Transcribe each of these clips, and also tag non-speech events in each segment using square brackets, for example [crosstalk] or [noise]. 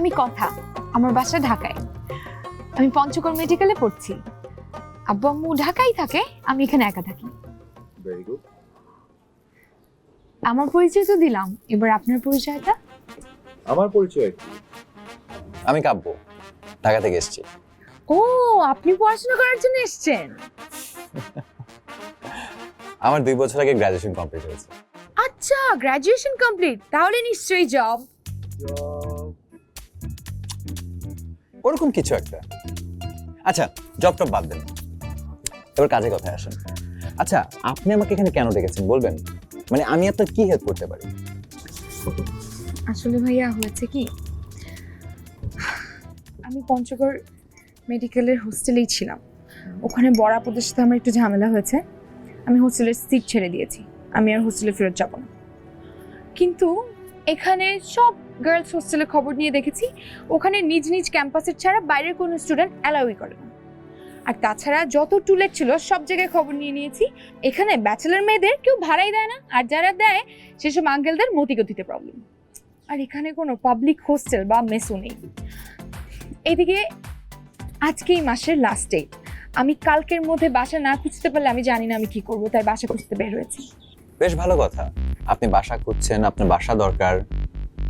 আমি কথা আমার বাসা ঢাকায়। আমি পঞ্চগড় মেডিকেলে পড়ছি। আব্বু আম্মু ঢাকায় থাকে আমি এখানে একা থাকি। ভেরি গুড আমার পরিচয় তো দিলাম এবার আপনার পরিচয়টা? আমার পরিচয় কি? আমি কাব্য ঢাকা থেকে এসেছি। ও আপনি পড়াশোনা করার জন্য এসেছেন? [laughs] আমার দুই বছর আগে গ্রাজুয়েশন কমপ্লিট হয়েছে। আচ্ছা গ্রাজুয়েশন কমপ্লিট তাহলে নিশ্চয়ই জব ওরকম কিছু একটা। আচ্ছা জব টব বাদ দেন। এবার কাজে কথায় আসেন। আচ্ছা আপনি আমাকে এখানে কেন ডেকেছেন বলবেন? মানে আমি আপনার কি হেল্প করতে পারি? আসলে ভাইয়া, হয়েছে কি? আমি পঞ্চগড় মেডিকেলের হোস্টেলেই ছিলাম। ওখানে বড় আপুদের সাথে আমার একটু ঝামেলা হয়েছে। আমি হোস্টেলের সিট ছেড়ে দিয়েছি। আমি আর হোস্টেলে ফেরত যাব না। কিন্তু এখানে সব গার্লস হোস্টেলের খবর নিয়ে দেখেছি। ওখানে নিজ নিজ ক্যাম্পাসের ছাড়া বাইরের কোনো স্টুডেন্ট অ্যালাউই করে না। আর তাছাড়া যত টুলেট ছিল সব জায়গায় খবর নিয়ে নিয়েছি। এখানে ব্যাচেলার মেয়েদের কেউ ভাড়াই দেয় না, আর যারা দেয়, সেসব আঙ্কেলদের মতিগতিতে প্রবলেম আর এখানে কোনো পাবলিক হোস্টেল বা মেসও নেই। এদিকে, আজকে এই মাসের লাস্ট আমি কালকের মধ্যে বাসা না খুঁজতে পারলে আমি জানি না আমি কি করব, তাই বাসা খুঁজতে বের হয়েছি। বেশ ভালো কথা। আপনি বাসা খুঁজছেন, আপনার বাসা দরকার।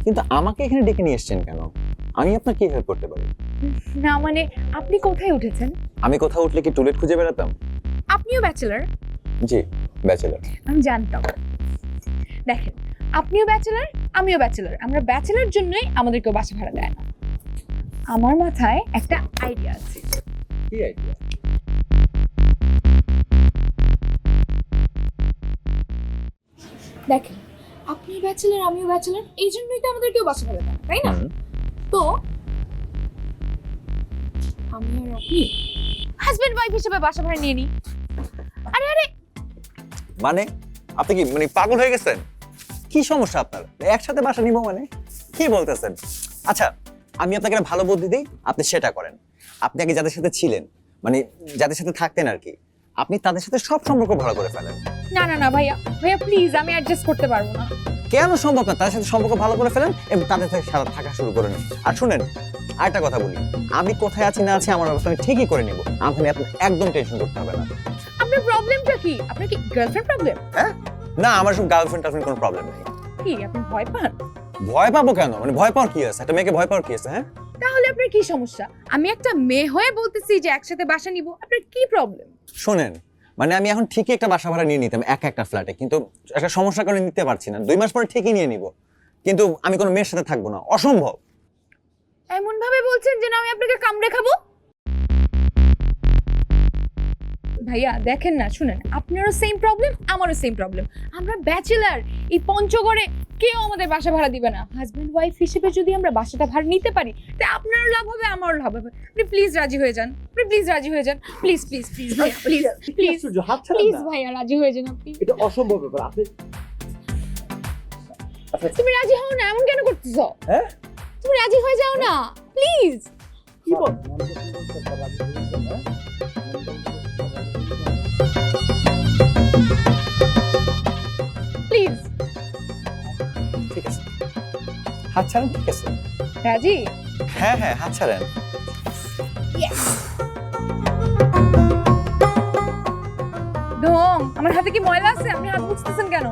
কিন্তু আমাকে এখানে ডেকে নিয়ে এসেছেন কেন? আমি আপনার কি হেল্প করতে পারি। না মানে আপনি কোথায় উঠেছেন? আমি কোথাও উঠলে কি টুলেট খুঁজে বেড়াতাম? আপনিও ব্যাচেলার জি ব্যাচেলার আমি জানতাম। দেখেন আপনিও ব্যাচেলার আমিও ব্যাচেলার আমরা ব্যাচেলার জন্যই আমাদের কেউ বাসা ভাড়া দেয় না। আমার মাথায় একটা আইডিয়া আছে। কি আইডিয়া দেখেন আপনি ব্যাচেলার আমিও ব্যাচেলার এই জন্যই তো আমাদের কেউ বাসা ভাড়া না তাই না? তো আমি আর আপনি? হাজবেন্ড ওয়াইফ হিসেবে বাসা ভাড়া নিয়ে নিই আরে আরে! মানে? আপনি কি মানে পাগল হয়ে গেছেন? কি সমস্যা আপনার? একসাথে বাসা নিব মানে? কি বলতেছেন? আচ্ছা আমি আপনাকে একটা ভালো বুদ্ধি দিই আপনি সেটা করেন। আপনি আগে যাদের সাথে ছিলেন মানে যাদের সাথে থাকতেন আর কি আপনি তাদের সাথে সব সম্পর্ক ভালো করে ফেলেন। না না না ভাইয়া ভাইয়া প্লিজ আমি অ্যাডজাস্ট করতে পারব না। কেন সম্ভব না? তাদের সাথে সম্পর্ক ভালো করে ফেলেন এবং তাদের সাথে সারা থাকা শুরু করে নেন। আর শুনেন আরেকটা কথা বলি। আমি কোথায় আছি না আছি আমার ব্যবস্থা আমি ঠিকই করে নিব। আপনি আপনার একদম টেনশন করতে হবে না। আপনার প্রবলেমটা কি? আপনার কি গার্লফ্রেন্ড প্রবলেম হ্যাঁ? না আমার সব গার্লফ্রেন্ড টার্লফ্রেন্ড কোনো প্রবলেম নেই। কি আপনি ভয় পান? ভয় পাবো কেন? মানে ভয় পাওয়ার কি আছে? একটা মেয়েকে ভয় পাওয়ার কি আছে হ্যাঁ? তাহলে আপনার কি সমস্যা? আমি একটা মেয়ে হয়ে বলতেছি যে একসাথে বাসা নিব আপনার কি প্রবলেম শোনেন মানে আমি এখন ঠিকই একটা বাসা ভাড়া নিয়ে নিতাম এক একটা ফ্ল্যাটে কিন্তু একটা সমস্যার কারণে নিতে পারছি না। দুই মাস পরে ঠিকই নিয়ে নিব কিন্তু আমি কোনো মেয়ের সাথে থাকব না অসম্ভব। এমন ভাবে বলছেন যে না আমি আপনাকে কামড়ে খাব? ভাইয়া দেখেন না শুনেন আপনারও সেম প্রবলেম আমারও সেম প্রবলেম আমরা ব্যাচেলার এই পঞ্চগড়ে কেউ আমাদের বাসা ভাড়া দিবে না। হাজব্যান্ড ওয়াইফ হিসেবে যদি আমরা বাসাটা ভাড়া নিতে পারি তা আপনারও লাভ হবে আমারও লাভ হবে। আপনি প্লিজ রাজি হয়ে যান। আপনি প্লিজ রাজি হয়ে যান। প্লিজ প্লিজ প্লিজ ভাইয়া প্লিজ প্লিজ প্লিজ। ভাইয়া রাজি হয়ে যান আপনি। এটা অসম্ভব ব্যাপার আপনি আচ্ছা তুমি রাজি হও না এমন কেন করতেছো? হ্যাঁ? তুমি রাজি হয়ে যাও না প্লিজ কি বল ঠিক আছে। হাত ছাড়েন ঠিক আছে? রাজি? হ্যাঁ হ্যাঁ হাত ছাড়েন। ঢং আমার হাতে কি ময়লা আছে? আপনি হাত মুছতেছেন কেন?